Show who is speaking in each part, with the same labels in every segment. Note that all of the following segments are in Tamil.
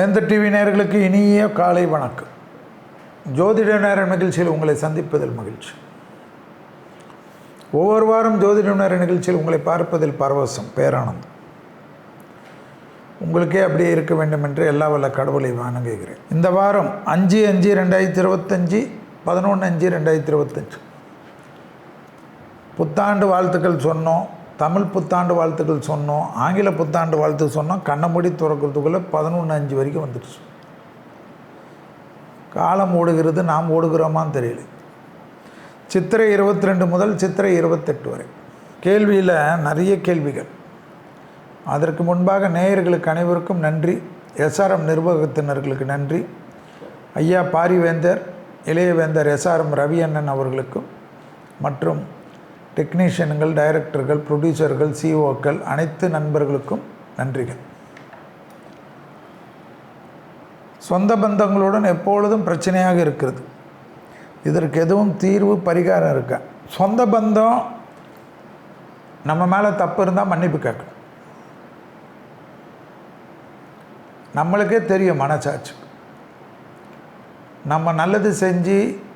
Speaker 1: வேந்த டிவி நேர்களுக்கு இனிய காலை வணக்கம். ஜோதிட நேர நிகழ்ச்சியில் உங்களை சந்திப்பதில் மகிழ்ச்சி. ஒவ்வொரு வாரம் ஜோதிட நேர நிகழ்ச்சியில் உங்களை பார்ப்பதில் பரவசம் பேரானந்தம். உங்களுக்கே அப்படியே இருக்க வேண்டும் என்று எல்லா வல்ல கடவுளை வணங்குகிறேன். இந்த வாரம் அஞ்சு அஞ்சு ரெண்டாயிரத்தி இருபத்தஞ்சி பதினொன்று அஞ்சு ரெண்டாயிரத்தி இருபத்தஞ்சு. புத்தாண்டு வாழ்த்துக்கள் சொன்னோம். தமிழ் புத்தாண்டு வாழ்த்துக்கள் சொன்னோம் ஆங்கில புத்தாண்டு வாழ்த்து சொன்னோம் கண்ணமுடி துறக்கிறதுக்குள்ளே பதினொன்று அஞ்சு வரைக்கும் வந்துடுச்சு. காலம் ஓடுகிறது நாம் ஓடுகிறோமான்னு தெரியல. சித்திரை இருபத்தி ரெண்டு முதல் சித்திரை இருபத்தெட்டு வரை. கேள்வியில் நிறைய கேள்விகள். அதற்கு முன்பாக நேயர்களுக்கு அனைவருக்கும் நன்றி. எஸ்ஆர்எம் நிர்வாகத்தினர்களுக்கு நன்றி. ஐயா பாரிவேந்தர் இளையவேந்தர் எஸ்ஆர்எம் ரவி அண்ணன் அவர்களுக்கும் மற்றும் டெக்னீஷியன்கள் டைரக்டர்கள் ப்ரொடியூசர்கள் சிஓக்கள் அனைத்து நண்பர்களுக்கும் நன்றிகள். சொந்த பந்தங்களுடன் எப்பொழுதும் பிரச்சனையாக இருக்கிறது. இதற்கு எதுவும் தீர்வு பரிகாரம் இருக்க? சொந்த பந்தம் நம்ம மேலே தப்பு இருந்தால் மன்னிப்பு கேட்கணும். நம்மளுக்கே தெரியும் மனசாட்சி. நம்ம நல்லது செஞ்சு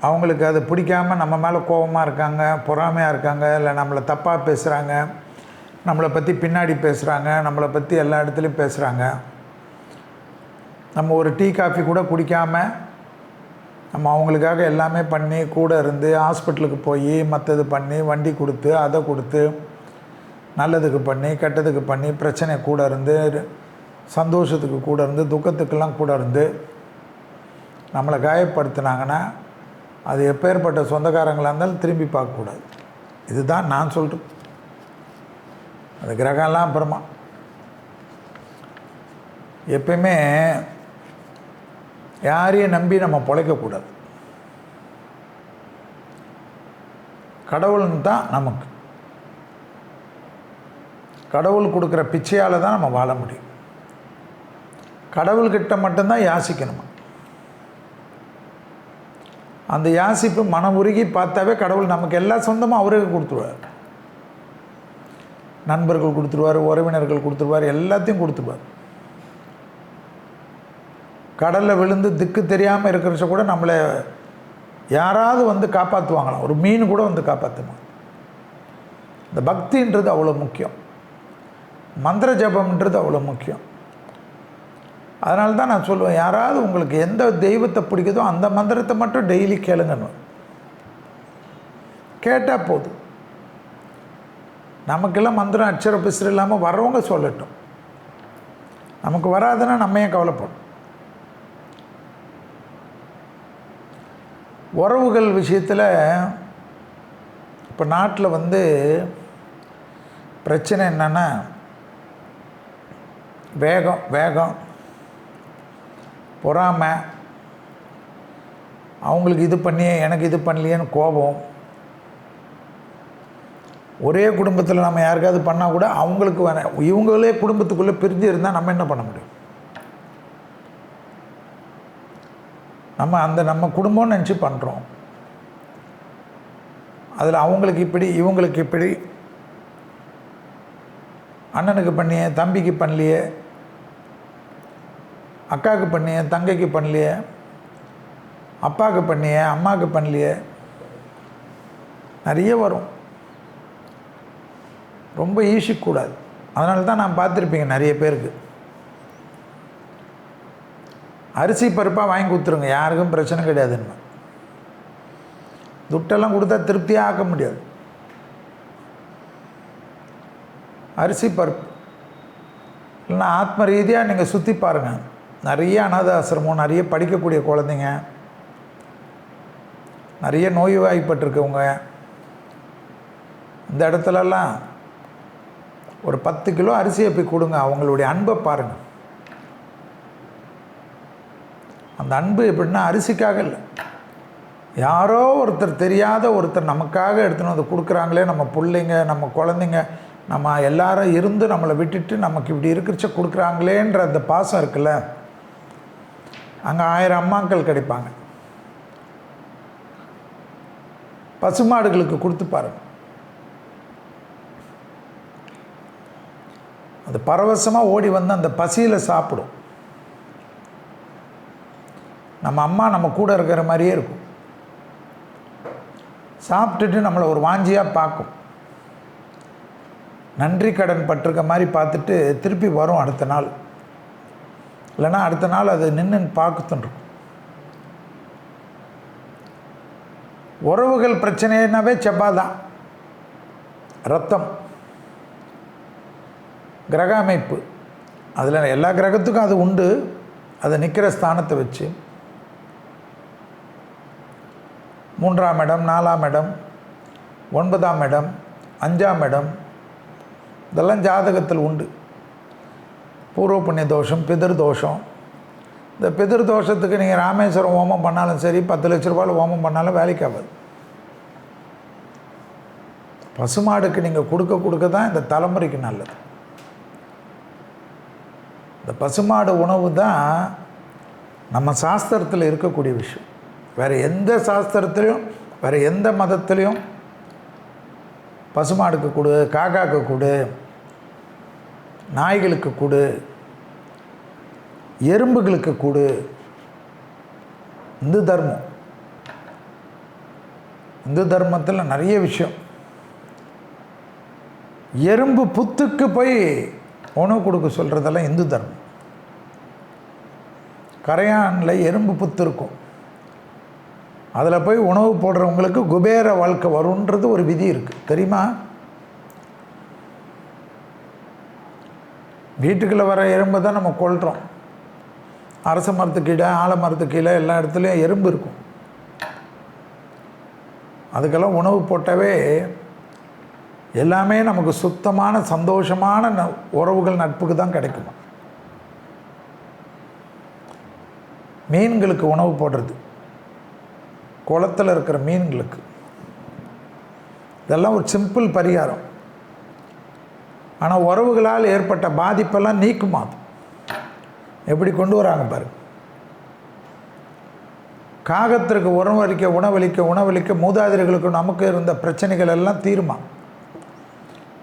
Speaker 1: அவங்களுக்கு அது பிடிக்காம நம்ம மேலே கோபமாக இருக்காங்க பொறாமையாக இருக்காங்க இல்லை நம்மளை தப்பாக பேசுகிறாங்க நம்மளை பற்றி பின்னாடி பேசுகிறாங்க நம்மளை பற்றி எல்லா இடத்துலையும் பேசுகிறாங்க நம்ம ஒரு டீ காஃபி கூட குடிக்காமல் நம்ம அவங்களுக்காக எல்லாமே பண்ணி கூட இருந்து ஹாஸ்பிட்டலுக்கு போய் மற்றது பண்ணி வண்டி கொடுத்து அதை கொடுத்து நல்லதுக்கு பண்ணி கெட்டதுக்கு பண்ணி பிரச்சனை கூட இருந்து சந்தோஷத்துக்கு கூட இருந்து துக்கத்துக்கெல்லாம் கூட இருந்து நம்மளை காயப்படுத்தினாங்கன்னா அது எப்பேற்பட்ட சொந்தக்காரங்களாக இருந்தாலும் திரும்பி பார்க்கக்கூடாது. இதுதான் நான் சொல்கிறேன் அந்த கிரகம்லாம் அப்புறமா. எப்பயுமே யாரையும் நம்பி நம்ம பிழைக்கக்கூடாது. கடவுள்னு தான் நமக்கு. கடவுள் கொடுக்குற பிச்சையால் தான் நம்ம வாழ முடியும். கடவுள்கிட்ட மட்டும்தான் யாசிக்கணும்? அந்த யாசிப்பு மனம் உருகி பார்த்தாவே கடவுள் நமக்கு எல்லா சொந்தமும் அவருக்கு கொடுத்துருவார். நண்பர்கள் கொடுத்துருவார் உறவினர்கள் கொடுத்துருவார் எல்லாத்தையும் கொடுத்துருவார். கடலில் விழுந்து திக்கு தெரியாமல் இருக்கிறச்ச கூட நம்மளை யாராவது வந்து காப்பாற்றுவாங்களாம் ஒரு மீன் கூட வந்து காப்பாற்றுவாங்க இந்த பக்தின்றது அவ்வளோ முக்கியம். மந்திர ஜபம்ன்றது அவ்வளோ முக்கியம். அதனால தான் நான் சொல்லுவேன் யாராவது உங்களுக்கு எந்த தெய்வத்தை பிடிக்குதோ அந்த மந்திரத்தை மட்டும் டெய்லி கேளுங்கன்னு. கேட்டால் போதும். நமக்கெல்லாம் மந்திரம் அச்சர பிசுறு இல்லாமல் வரவங்க சொல்லட்டும். நமக்கு வராதுன்னா நம்ம ஏன் கவலைப்படும் உறவுகள் விஷயத்தில் இப்போ நாட்டில் வந்து பிரச்சனை என்னென்னா வேகம் வேகம் பொறாமை அவங்களுக்கு இது பண்ணியே எனக்கு இது பண்ணலையேன்னு கோபம். ஒரே குடும்பத்தில் நம்ம யாருக்காவது பண்ணால் கூட அவங்களுக்கு வேணாம் இவங்களே குடும்பத்துக்குள்ளே பிரிஞ்சு இருந்தால் நம்ம என்ன பண்ண முடியும்? நம்ம அந்த நம்ம குடும்பம்னு நினச்சி பண்ணுறோம் அதில் அவங்களுக்கு இப்படி இவங்களுக்கு இப்படி. அண்ணனுக்கு பண்ணியே தம்பிக்கு பண்ணலையே அக்காவுக்கு பண்ணியே தங்கைக்கு பண்ணலையே அப்பாவுக்கு பண்ணியே அம்மாவுக்கு பண்ணலையே நிறைய வரும். ரொம்ப ஈசிக்கூடாது. அதனால தான் நான் பார்த்துருப்பீங்க நிறைய பேருக்கு. அரிசி பருப்பாக வாங்கி கொடுத்துருங்க யாருக்கும் பிரச்சனை கிடையாதுன்னு. துட்டெல்லாம் கொடுத்தா திருப்தியாக ஆக்க முடியாது. அரிசி பருப்பு. இல்லைன்னா ஆத்ம ரீதியாக நீங்கள் சுற்றி பாருங்கள் நிறைய அனாத ஆசிரமம் நிறைய படிக்கக்கூடிய குழந்தைங்க நிறைய நோய்வாய்ப்பட்டிருக்கவங்க இந்த இடத்துலலாம் ஒரு பத்து கிலோ அரிசியை போய் கொடுங்க அவங்களுடைய அன்பை பாருங்கள் அந்த அன்பு எப்படின்னா அரிசிக்காக இல்லை. யாரோ ஒருத்தர் தெரியாத ஒருத்தர் நமக்காக எடுத்துன்னு வந்து கொடுக்குறாங்களே நம்ம பிள்ளைங்க நம்ம குழந்தைங்க நம்ம எல்லாரும் இருந்து நம்மளை விட்டுட்டு நமக்கு இப்படி இருக்கிறச்ச கொடுக்குறாங்களேன்ற அந்த பாசம் இருக்குல்ல? அங்கே ஆயிரம் அம்மாக்கள் கிடைப்பாங்க. பசுமாடுகளுக்கு கொடுத்து பாருங்க. அந்த பரவசமாக ஓடி வந்து அந்த பசியில் சாப்பிடும். நம்ம அம்மா நம்ம கூட இருக்கிற மாதிரியே இருக்கும். சாப்பிட்டுட்டு நம்மளை ஒரு வாஞ்சியாக பார்க்கும். நன்றி கடன் பட்டிருக்க மாதிரி பார்த்துட்டு திருப்பி வரும் அடுத்த நாள். இல்லைன்னா அடுத்த நாள் அது நின்று பார்க்குத்துருக்கும் உறவுகள் பிரச்சனைனாவே செவ்வாய் தான். ரத்தம். கிரக அமைப்பு அதில் எல்லா கிரகத்துக்கும் அது உண்டு. அது நிற்கிற ஸ்தானத்தை வச்சு. மூன்றாம் இடம் நாலாம் இடம் ஒன்பதாம் இடம் அஞ்சாம் இடம். இதெல்லாம் ஜாதகத்தில் உண்டு. பூர்வ புண்ணிய தோஷம் பிதிர் தோஷம் இந்த பிதிர் தோஷத்துக்கு நீங்கள் ராமேஸ்வரம் ஹோமம் பண்ணாலும் சரி பத்து லட்ச ரூபாயில் ஹோமம் பண்ணாலும் வேலைக்கு ஆகாது. பசுமாடுக்கு நீங்கள் கொடுக்க கொடுக்க தான் இந்த தலைமுறைக்கு நல்லது. இந்த பசுமாடு உணவு தான் நம்ம சாஸ்திரத்தில் இருக்கக்கூடிய விஷயம். வேறு எந்த சாஸ்திரத்துலேயும் வேறு எந்த மதத்துலேயும் பசுமாடுக்கு கொடு காக்காக்கு கொடு நாய்களுக்கு கொடு எறும்புகளுக்கு கொடு இந்து தர்மம். இந்து தர்மத்தில் நிறைய விஷயம். எறும்பு புத்துக்கு போய் உணவு கொடுக்க சொல்கிறதெல்லாம் இந்து தர்மம். கரையானில் எறும்பு புத்து இருக்கும். அதில் போய் உணவு போடுறவங்களுக்கு குபேர வாழ்க்கை வரும்ன்றது ஒரு விதி இருக்குது தெரியுமா? வீட்டுக்குள்ளே வர எறும்பை தான் நம்ம கொள்கிறோம் அரச மரத்து கீழே ஆலமரத்து கீழே எல்லா இடத்துலையும் எறும்பு இருக்கும். அதுக்கெல்லாம் உணவு போட்டாவே எல்லாமே நமக்கு சுத்தமான சந்தோஷமான ந- உறவுகள் நட்புக்கு தான் கிடைக்குமா? மீன்களுக்கு உணவு போடுறது. குளத்தில் இருக்கிற மீன்களுக்கு. இதெல்லாம் ஒரு சிம்பிள் பரிகாரம். ஆனால் உறவுகளால் ஏற்பட்ட பாதிப்பெல்லாம் நீக்குமா அது? எப்படி கொண்டு வராங்க பாரு காகத்திற்கு உணவளிக்க உணவளிக்க உணவளிக்க மூதாதையர்களுக்கு நமக்கு இருந்த பிரச்சனைகள் எல்லாம் தீருமா?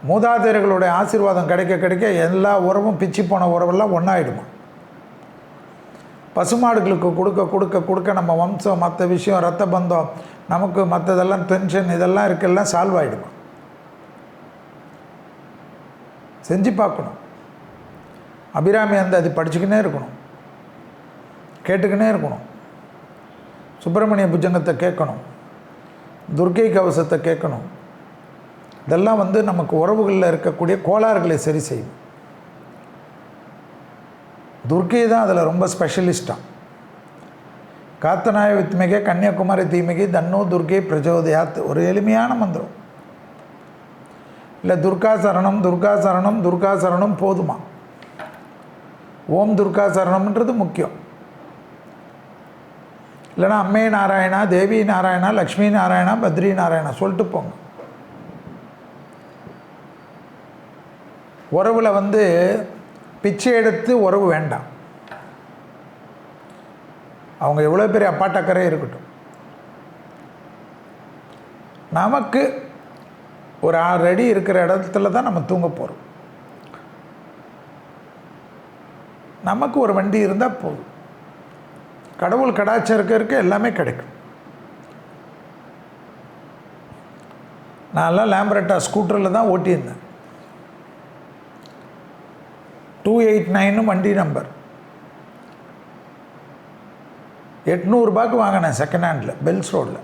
Speaker 1: மூதாதையர்களுடைய ஆசீர்வாதம் கிடைக்க கிடைக்க எல்லா உறவும் பிச்சு போன உறவெல்லாம் ஒன்றாயிடுமா பசுமாடுகளுக்கு கொடுக்க கொடுக்க கொடுக்க நம்ம வம்சம் மற்ற விஷயம் ரத்த பந்தம் நமக்கு மற்றதெல்லாம் டென்ஷன் இதெல்லாம் இருக்கெல்லாம் சால்வ் ஆகிடுமா செஞ்சு பார்க்கணும். அபிராமி அந்த அது படிச்சுக்கினே இருக்கணும். கேட்டுக்கினே இருக்கணும். சுப்பிரமணிய புஜங்கத்தை கேட்கணும். துர்க்கை கவசத்தை கேட்கணும். இதெல்லாம் வந்து நமக்கு உறவுகளில் இருக்கக்கூடிய கோளாறுகளை சரி செய்யும். துர்க்கை தான் அதில் ரொம்ப ஸ்பெஷலிஸ்டாக காத்தநாய வித்மிகை கன்னியாகுமரி தீமிகை தன்னோ துர்க்கை பிரஜோதயாத் ஒரு எளிமையான மந்திரம். இல்லை துர்கா சரணம் துர்கா சரணம் துர்கா சரணம் போதுமா? ஓம் துர்கா சரணம்ன்றது முக்கியம். இல்லைன்னா அம்மே நாராயணா தேவி நாராயணா லக்ஷ்மி நாராயணா பத்ரி நாராயணா சொல்லிட்டு போங்க. உறவில் வந்து பிச்சை எடுத்து உறவு வேண்டாம். அவங்க எவ்வளோ பெரிய அப்பாட்டக்கரே இருக்கட்டும். நமக்கு ஒரு ஆறு அடி இருக்கிற இடத்துல தான் நம்ம தூங்க போகிறோம் நமக்கு ஒரு வண்டி இருந்தால் போதும். கடவுள் கடாச்சாரம் இருக்க இருக்க எல்லாமே கிடைக்கும். நான்லாம் லேம்பரட்டா ஸ்கூட்டரில் தான் ஓட்டியிருந்தேன். டூ எயிட் நைனு வண்டி நம்பர் எட்நூறுபாய்க்கு வாங்கினேன் செகண்ட் ஹேண்டில் பெல்ஸ் ரோடில்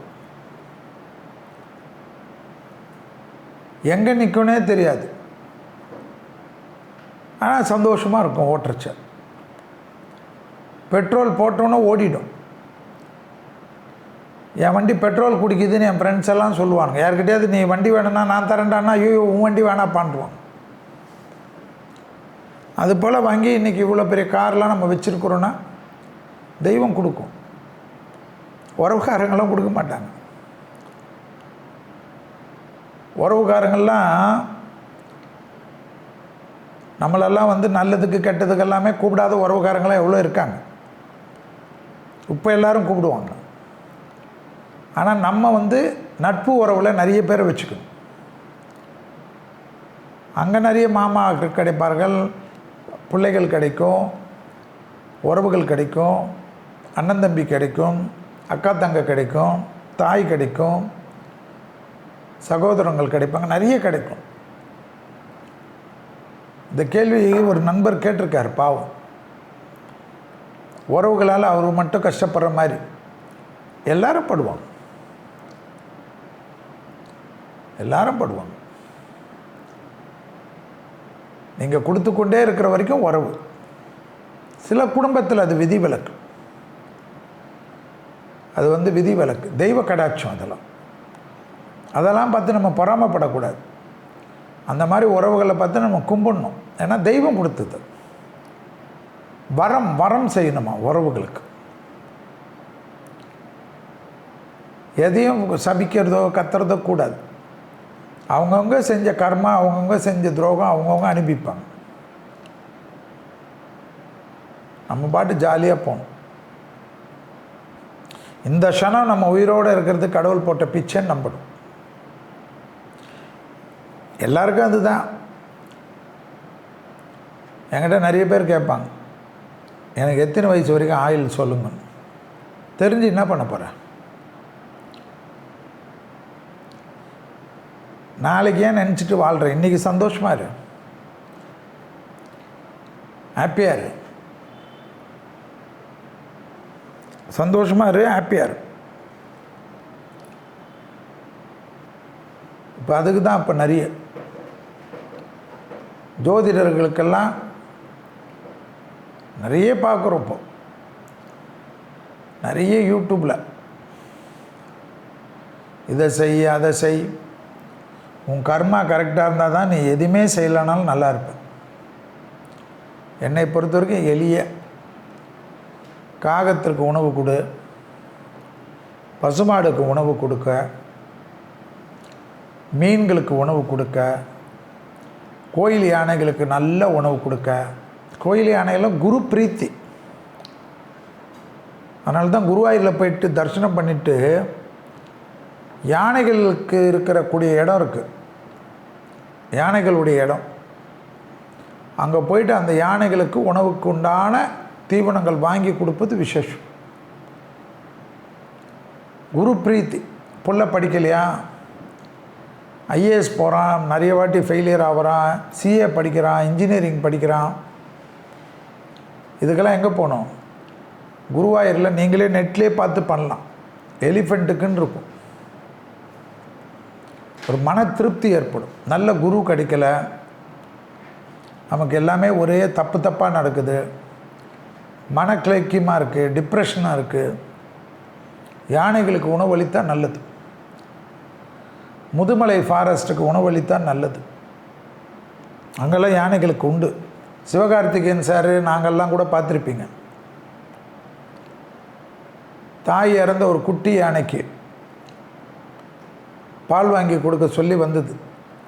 Speaker 1: எங்கே நிற்கும்னே தெரியாது. ஆனால் சந்தோஷமாக இருக்கும் ஓட்டுறச்ச. பெட்ரோல் போட்டோன்னே ஓடிடும். என் வண்டி பெட்ரோல் குடிக்குதுன்னு என் ஃப்ரெண்ட்ஸ் எல்லாம் சொல்லுவாங்க யார்கிட்டயாவது நீ வண்டி வேணும்னா நான் தரேன்டான்னா ஐயோ உன் வண்டி வேணாப்பான்டுவாங்க அது போல் வாங்கி இன்றைக்கி இவ்வளோ பெரிய கார்லாம் நம்ம வச்சுருக்குறோன்னா தெய்வம் கொடுக்கும். உறவுக்காரங்களும் கொடுக்க மாட்டாங்க. உறவுக்காரங்கள்லாம் நம்மளெல்லாம் வந்து நல்லதுக்கு கெட்டதுக்கு எல்லாமே கூப்பிடாத உறவுக்காரங்களாம் எவ்வளோ இருக்காங்க. இப்போ எல்லாரும் கூப்பிடுவாங்க. ஆனால் நம்ம வந்து நட்பு உறவில் நிறைய பேரை வச்சுக்கணும். அங்கே நிறைய மாமா கிடைப்பார்கள் பிள்ளைகள் கிடைக்கும் உறவுகள் கிடைக்கும் அண்ணன் தம்பி கிடைக்கும் அக்கா தங்க கிடைக்கும் தாய் கிடைக்கும் சகோதரங்கள் கிடைப்பாங்க நிறைய கிடைக்கும். இந்த கேள்வி ஒரு நண்பர் கேட்டிருக்கார் பாவம். உறவுகளால் அவர் மட்டும் கஷ்டப்படுற மாதிரி. எல்லாரும் படுவாங்க. எல்லாரும் படுவாங்க. நீங்கள் கொடுத்து கொண்டே இருக்கிற வரைக்கும் உறவு. சில குடும்பத்தில் அது விதிவிலக்கு. அது வந்து விதிவிலக்கு. தெய்வ கடாட்சம் அதெல்லாம். அதெல்லாம் பார்த்து நம்ம பொறாமப்படக்கூடாது. அந்த மாதிரி உறவுகளை பார்த்து நம்ம கும்பிடணும். ஏன்னா தெய்வம் கொடுத்தது. வரம் வரம் செய்யணுமா உறவுகளுக்கு? எதையும் சபிக்கிறதோ கத்துறதோ கூடாது. அவங்கவுங்க செஞ்ச கர்மா அவங்கவுங்க செஞ்ச துரோகம் அவங்கவுங்க அனுப்பிப்பாங்க நம்ம பாட்டு ஜாலியாக போகணும். இந்த க்ஷணம் நம்ம உயிரோடு இருக்கிறது கடவுள் போட்ட பிச்சைன்னு நம்பணும். எல்லாருக்கும் அதுதான். என்கிட்ட நிறைய பேர் கேட்பாங்க. எனக்கு எத்தனை வயசு வரைக்கும் ஆயில் சொல்லுங்க தெரிஞ்சு என்ன பண்ண போகிறேன் நாளைக்கு ஏன் நினச்சிட்டு வாழ்கிறேன் இன்றைக்கி சந்தோஷமாக இரு. ஹாப்பியாக இரு. சந்தோஷமாக இரு ஹாப்பியாக இரு. இப்போ அதுக்கு தான் இப்போ நிறைய ஜோதிடர்களுக்கெல்லாம் நிறைய பார்க்குறோம் இப்போ. நிறைய யூடியூப்பில். இதை செய் அதை செய். உன் கர்மா கரெக்டாக இருந்தால் தான் நீ எதுவுமே செய்யலைனாலும் நல்லா இருப்ப. என்னை பொறுத்த வரைக்கும் எளிய காகத்திற்கு உணவு கொடு பசுமாடுக்கு உணவு கொடுக்க மீன்களுக்கு உணவு கொடுக்க கோயில் யானைகளுக்கு நல்ல உணவு கொடுக்க கோயில் யானைகளும் குரு பிரீத்தி. அதனால தான் குருவாயூரில் போயிட்டு தரிசனம் பண்ணிவிட்டு யானைகளுக்கு இருக்கிறக்கூடிய இடம் இருக்குது யானைகளுடைய இடம். அங்கே போயிட்டு அந்த யானைகளுக்கு உணவுக்கு உண்டான தீவனங்கள் வாங்கி கொடுப்பது விசேஷம். குரு பிரீத்தி. புள்ள படிக்கலையா? ஐஏஎஸ் போகிறான் நிறைய வாட்டி ஃபெயிலியர் ஆகிறான் சிஏ படிக்கிறான் இன்ஜினியரிங் படிக்கிறான். இதுக்கெல்லாம் எங்கே போகணும் குருவாயூரில் நீங்களே நெட்லேயே பார்த்து பண்ணலாம். எலிஃபெண்ட்டுக்குன்னு இருக்கும். ஒரு மன திருப்தி ஏற்படும். நல்ல குரு கிடைக்கல. நமக்கு எல்லாமே ஒரே தப்பு தப்பாக நடக்குது. மன கிளைக்கியமாக இருக்குது டிப்ரெஷனாக இருக்குது யானைகளுக்கு உணவளித்தால் நல்லது. முதுமலை ஃபாரஸ்ட்டுக்கு உணவளித்தான் நல்லது. அங்கெல்லாம் யானைகளுக்கு உண்டு. சிவகார்த்திகேயன் சார் நாங்கள்லாம் கூட பார்த்துருப்பீங்க. தாய் இறந்த ஒரு குட்டி யானைக்கு பால் வாங்கி கொடுக்க சொல்லி வந்தது.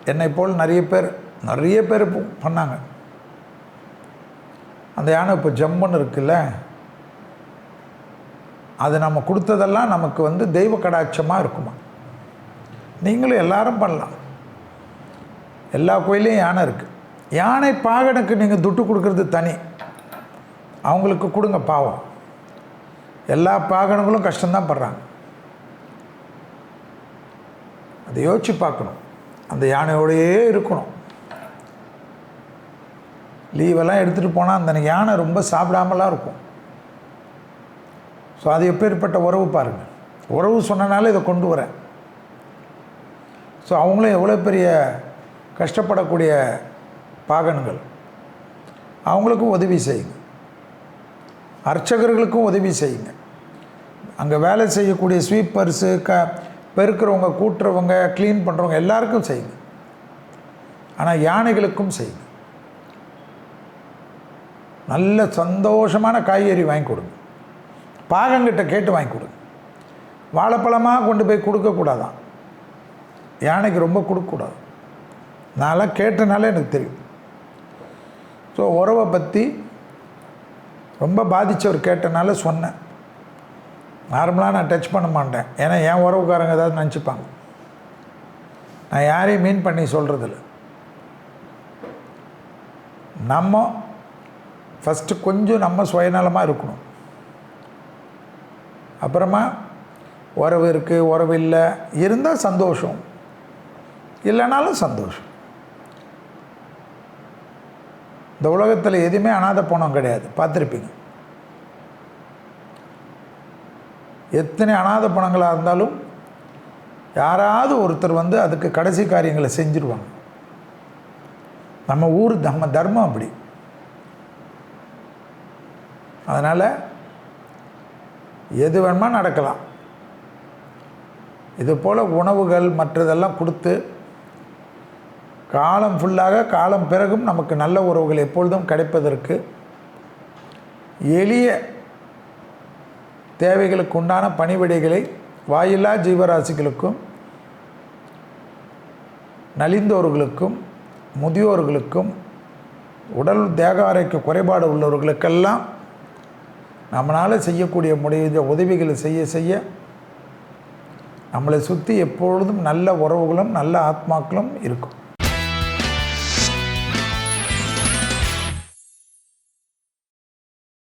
Speaker 1: என்னை போல் நிறைய பேர் நிறைய பேர் பண்ணாங்க. அந்த யானை இப்போ ஜம்முன்னு இருக்குல்ல? அது நம்ம கொடுத்ததெல்லாம் நமக்கு வந்து தெய்வ கடாட்சமாக இருக்குமா? நீங்களும் எல்லாரும் பண்ணலாம். எல்லா கோயிலையும் யானை இருக்குது யானை பாகனுக்கு நீங்கள் துட்டு கொடுக்கறது தனி. அவங்களுக்கு கொடுங்க பாவம். எல்லா பாகனங்களும் கஷ்டம்தான் படுறாங்க. அதை யோசிச்சு பார்க்கணும். அந்த யானையோடையே இருக்கணும். லீவெல்லாம் எடுத்துகிட்டு போனால் அந்த யானை ரொம்ப சாப்பிடாமலாம் இருக்கும். ஸோ அது எப்பேற்பட்ட உறவு பாருங்கள் உறவு சொன்னனால இதை கொண்டு வரேன். ஸோ அவங்களும் எவ்வளோ பெரிய கஷ்டப்படக்கூடிய பாகன்கள். அவங்களுக்கும் உதவி செய்யுங்க. அர்ச்சகர்களுக்கும் உதவி செய்யுங்க. அங்கே வேலை செய்யக்கூடிய ஸ்வீப்பர்ஸு க பெருக்கிறவங்க கூட்டுறவங்க க்ளீன் பண்ணுறவங்க எல்லாருக்கும் செய்யுங்க. ஆனால் யானைகளுக்கும் செய்யுங்க. நல்ல சந்தோஷமான காய்கறி வாங்கி கொடுங்க. பாகங்கிட்ட கேட்டு வாங்கி கொடுங்க. வாழைப்பழமாக கொண்டு போய் கொடுக்கக்கூடாதான். யானைக்கு ரொம்ப கொடுக்கக்கூடாது. நான்லாம் கேட்டனால எனக்கு தெரியும். ஸோ உறவை பற்றி ரொம்ப பாதித்தவர் கேட்டனால சொன்னேன். நார்மலாக நான் டச் பண்ண மாட்டேன். ஏன்னா என் உறவுக்காரங்க ஏதாவது நினச்சிப்பாங்க. நான் யாரையும் மீன் பண்ணி சொல்கிறதில்ல நம்ம ஃபஸ்ட்டு கொஞ்சம் நம்ம சுயநலமாக இருக்கணும். அப்புறமா உறவு இருக்குது உறவு இல்லை இருந்தால் சந்தோஷம். இல்லைனாலும் சந்தோஷம். இந்த உலகத்தில் எதுவுமே அனாதை பணம் கிடையாது. பார்த்துருப்பீங்க. எத்தனை அனாதை பணங்களாக இருந்தாலும் யாராவது ஒருத்தர் வந்து அதுக்கு கடைசி காரியங்களை செஞ்சுருவாங்க. நம்ம ஊர் நம்ம தர்மம் அப்படி. அதனால் எது வேணுமா நடக்கலாம். இது போல் உணவுகள் மற்றதெல்லாம் கொடுத்து காலம் ஃபுல்லாக காலம் பிறகும் நமக்கு நல்ல உறவுகள் எப்பொழுதும் கிடைப்பதற்கு எளிய தேவைகளுக்கு உண்டான பணிவிடைகளை வாயில்லா ஜீவராசிகளுக்கும் நலிந்தோர்களுக்கும் முதியோர்களுக்கும் உடல் தேக ஆரோக்கிய குறைபாடு உள்ளவர்களுக்கெல்லாம் நம்மளால் செய்யக்கூடிய முடிஞ்ச உதவிகளை செய்ய செய்ய நம்மளை சுற்றி எப்பொழுதும் நல்ல உறவுகளும் நல்ல ஆத்மாக்களும் இருக்கும்.